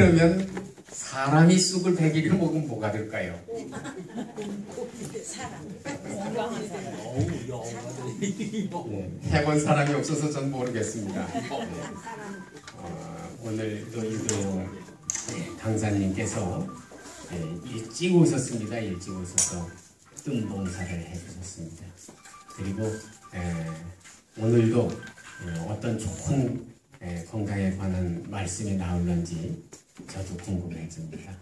그러면 사람이 쑥을 100일을 먹으면 뭐가 될까요? 네, 해본 사람이 없어서 전 모르겠습니다. 네. 어, 오늘도 이도 강사님께서 네, 일찍 오셨습니다. 일찍 오셔서 뜬 봉사를 해주셨습니다. 그리고 에, 오늘도 어, 어떤 좋은 에, 건강에 관한 말씀이 나올런지 저도 궁금해집니다.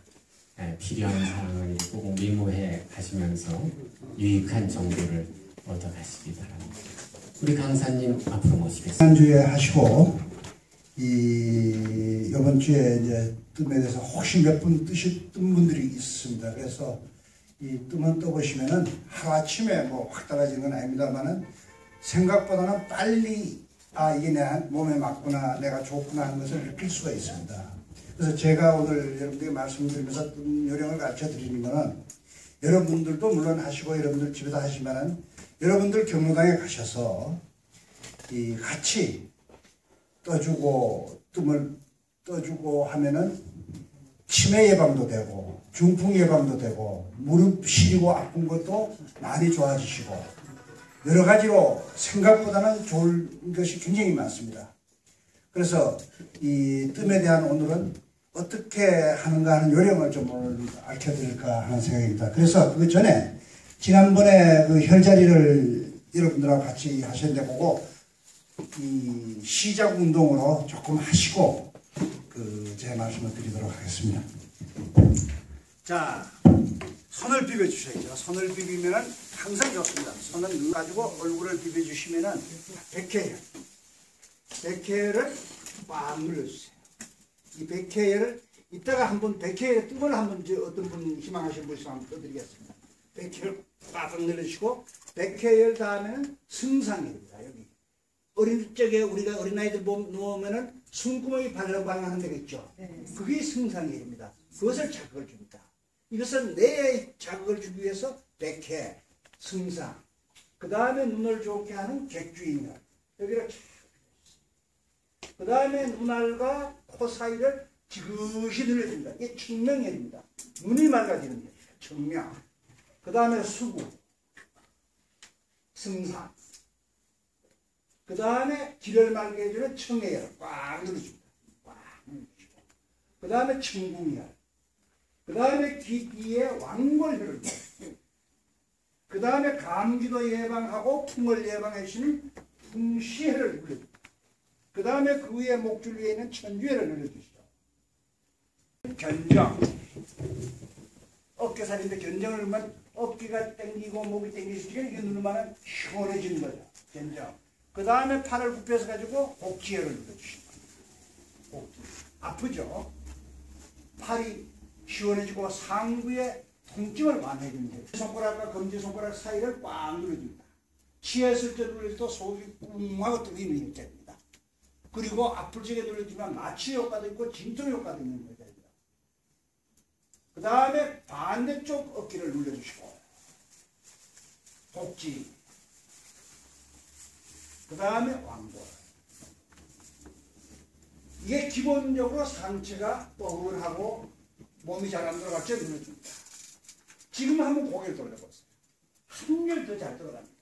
에, 필요한 사항은 꼭 메모해 가시면서 유익한 정보를 얻어 가시기 바랍니다. 우리 강사님 앞으로 모시겠습니다. 지난주에 하시고 이 이번 주에 이제 뜸에 대해서 혹시 몇 분 뜨시 뜬 분들이 있습니다. 그래서 이 뜸은 떠보시면은 하루아침에 뭐 확 달라진 건 아닙니다만은 생각보다는 빨리 아 이게 내 몸에 맞구나 내가 좋구나 하는 것을 느낄 수가 있습니다. 그래서 제가 오늘 여러분들에게 말씀드리면서 뜸 요령을 가르쳐 드리는 거는 여러분들도 물론 하시고 여러분들 집에서 하시면은 여러분들 경로당에 가셔서 이 같이 떠주고 뜸을 떠주고 하면은 치매 예방도 되고 중풍 예방도 되고 무릎 시리고 아픈 것도 많이 좋아지시고 여러 가지로 생각보다는 좋은 것이 굉장히 많습니다. 그래서 이 뜸에 대한 오늘은 어떻게 하는가 하는 요령을 좀 오늘 알려드릴까 하는 생각입니다. 그래서 그 전에 지난번에 그 혈자리를 여러분들하고 같이 하셨는데 보고 이 시작 운동으로 조금 하시고 그 제 말씀을 드리도록 하겠습니다. 자, 손을 비벼 주셔야죠. 손을 비비면은 항상 좋습니다. 손을 가지고 얼굴을 비벼 주시면은 백회열, 백회열을 꽉 눌러주세요. 이 백회열을 이따가 한번 백회열 뜸을 한번 저 어떤 분 희망하시는 분 있으면 한번 떠드리겠습니다. 백회열 꽉 눌러주시고 백회열 다음에는 승상열입니다. 여기 어린 적에 우리가 어린아이들 몸 누우면은 숨구멍이 발랑발랑한 데가 있죠. 그게 승상열입니다. 그것을 자극을 줍니다. 이것은 뇌에 자극을 주기 위해서 백회, 승상, 그 다음에 눈을 좋게 하는 객주인열 여기를 그 다음에 눈알과 코 사이를 지그시 눌러줍니다. 이게 청명열입니다. 눈이 맑아지는 열 청명. 그 다음에 수구, 승상. 그 다음에 기를 맑게 해주는 청해열 꽉 눌러줍니다. 꽉 눌러주시고. 그 다음에 청궁열. 그 다음에 귀 뒤에 왕골혈을 그 다음에 감기도 예방하고 풍을 예방해 주시는 풍시혈을 눌러줍니다. 그 다음에 그 위에 목줄 위에 있는 천주혈을 눌러주시죠. 견정. 어깨살인데 견정을 누르면 어깨가 땡기고 목이 땡기시니까 이게 누르면 시원해지는 거죠. 견정. 그 다음에 팔을 굽혀서 가지고 복지혈을 눌러주십니다. 복지. 아프죠? 팔이 시원해지고 상부에 통증을 완화해주는 거예요. 손가락과 검지손가락 사이를 꽉 눌러줍니다. 취했을 때 눌릴 때 속이 꿍하고 뜨기는 됩니다. 그리고 아플 적에 눌러주면 마취 효과도 있고 진통 효과도 있는 거죠. 그 다음에 반대쪽 어깨를 눌러주시고 복지 그 다음에 왕골 이게 기본적으로 상체가 뻐근하고 몸이 잘 안 들어갈 때 눌러줍니다. 지금 한번 고개를 돌려보세요. 한결 더 잘 들어갑니다.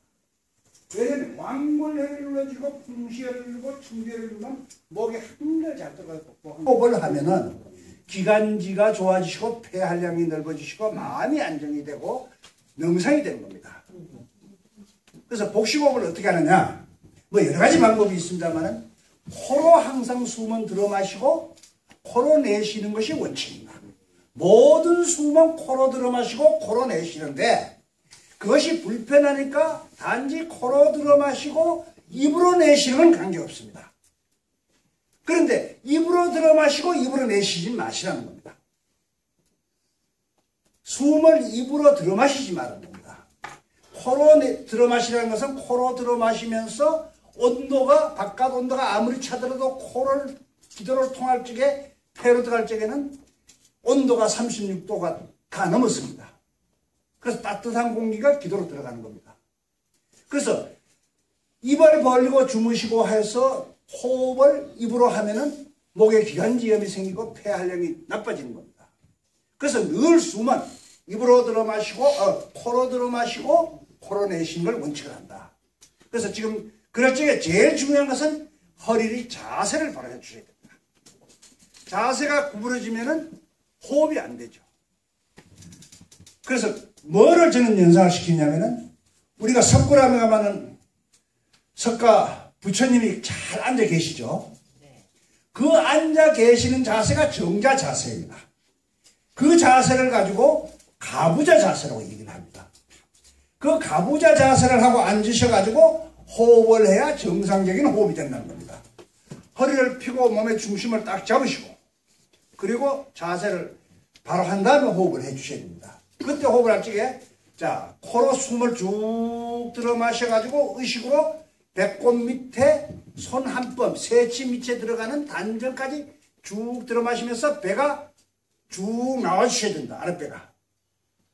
왜냐면 왕골혈을 눌러주고 풍시혈을 누르고 충혈을 누르면 목에 한결 잘 들어가고 호흡을 하면은 기관지가 좋아지시고 폐활량이 넓어지시고 마음이 안정이 되고 명상이 되는 겁니다. 그래서 복식호흡을 어떻게 하느냐 뭐 여러 가지 방법이 있습니다만은 코로 항상 숨은 들어 마시고 코로 내쉬는 것이 원칙입니다. 모든 숨은 코로 들어 마시고 코로 내쉬는데 그것이 불편하니까 단지 코로 들어 마시고 입으로 내쉬는 건 관계없습니다. 그런데 입으로 들어 마시고 입으로 내쉬지 마시라는 겁니다. 숨을 입으로 들어 마시지 말라는 겁니다. 코로 들어 마시라는 것은 코로 들어 마시면서 온도가 바깥 온도가 아무리 차더라도 코를 기도를 통할 적에 폐로 들어갈 적에는 온도가 36도가 가 넘었습니다. 그래서 따뜻한 공기가 기도로 들어가는 겁니다. 그래서 입을 벌리고 주무시고 해서 호흡을 입으로 하면은 목에 기관지염이 생기고 폐활량이 나빠지는 겁니다. 그래서 늘 숨은 입으로 들어 마시고 어, 코로 들어 마시고 코로 내쉬는 걸 원칙을 한다. 그래서 지금 그럴 적에 제일 중요한 것은 허리의 자세를 바로 해주셔야 됩니다. 자세가 구부러지면은 호흡이 안 되죠. 그래서 뭐를 저는 연상을 시키냐면은 우리가 석굴암에 가면은 석가 부처님이 잘 앉아 계시죠. 그 앉아 계시는 자세가 정자 자세입니다. 그 자세를 가지고 가부자 자세라고 얘기를 합니다. 그 가부자 자세를 하고 앉으셔가지고 호흡을 해야 정상적인 호흡이 된다는 겁니다. 허리를 펴고 몸의 중심을 딱 잡으시고 그리고 자세를 바로 한 다음에 호흡을 해주셔야 됩니다. 그때 호흡을 할 적에 자 코로 숨을 쭉 들어 마셔가지고 의식으로 배꼽 밑에 손 한 뼘, 세치 밑에 들어가는 단전까지 쭉 들어 마시면서 배가 쭉 나와주셔야 된다. 아랫배가.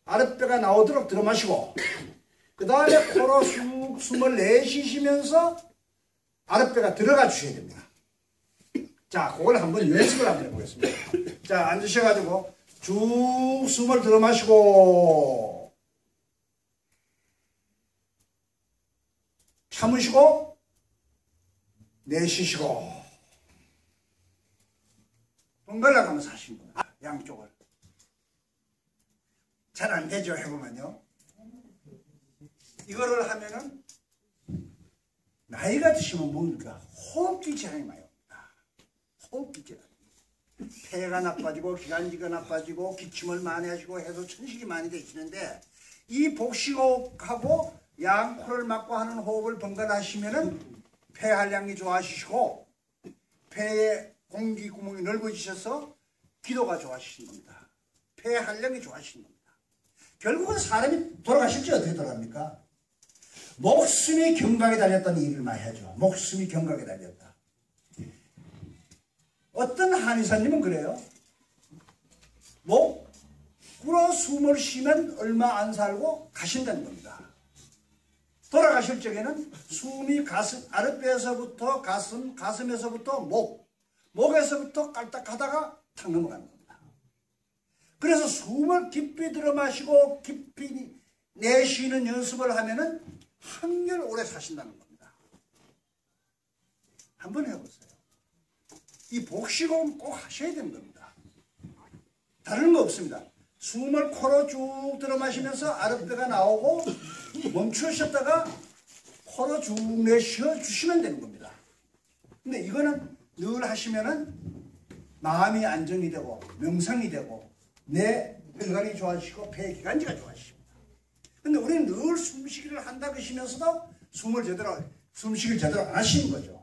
아랫배가 나오도록 들어 마시고 그 다음에 코로 쑥 숨을 내쉬시면서 아랫배가 들어가 주셔야 됩니다. 자, 그걸 한번 연습을 한번 해보겠습니다. 자, 앉으셔가지고 쭉 숨을 들어 마시고 참으시고 내쉬시고 번갈아 가면서 하시는 거예요. 아, 양쪽을. 잘 안 되죠, 해보면요. 이거를 하면은 나이가 드시면 뭡니까? 호흡기 질환이 많이 옵니다. 호흡기 질환. 폐가 나빠지고 기관지가 나빠지고 기침을 많이 하시고 해서 천식이 많이 되시는데 이 복식호흡하고 양코를 막고 하는 호흡을 번갈아 하시면은 폐활량이 좋아지시고 폐의 공기 구멍이 넓어지셔서 기도가 좋아지시는 겁니다. 폐활량이 좋아지시는 겁니다. 결국은 사람이 돌아가실지 어떻게 돌아갑니까? 목숨이 경각에 얘기를 많이 하죠. 목숨이 경각에 달렸다. 어떤 한의사님은 그래요. 목 꿇어 숨을 쉬면 얼마 안 살고 가신다는 겁니다. 돌아가실 적에는 숨이 가슴 아랫배에서부터 가슴 가슴에서부터 목 목에서부터 깔딱하다가 탁 넘어가는 겁니다. 그래서 숨을 깊이 들어 마시고 깊이 내쉬는 연습을 하면은 한결 오래 사신다는 겁니다. 한번 해보세요. 이 복식호흡 꼭 하셔야 되는 겁니다. 다른 거 없습니다. 숨을 코로 쭉 들어 마시면서 아랫배가 나오고 멈추셨다가 코로 쭉 내쉬어 주시면 되는 겁니다. 근데 이거는 늘 하시면은 마음이 안정이 되고 명상이 되고 내 혈관이 좋아지시고 폐기관지가 좋아지십니다. 근데 우리는 늘 숨쉬기를 한다 그러시면서도 숨을 제대로 숨쉬기를 제대로 안 하시는 거죠.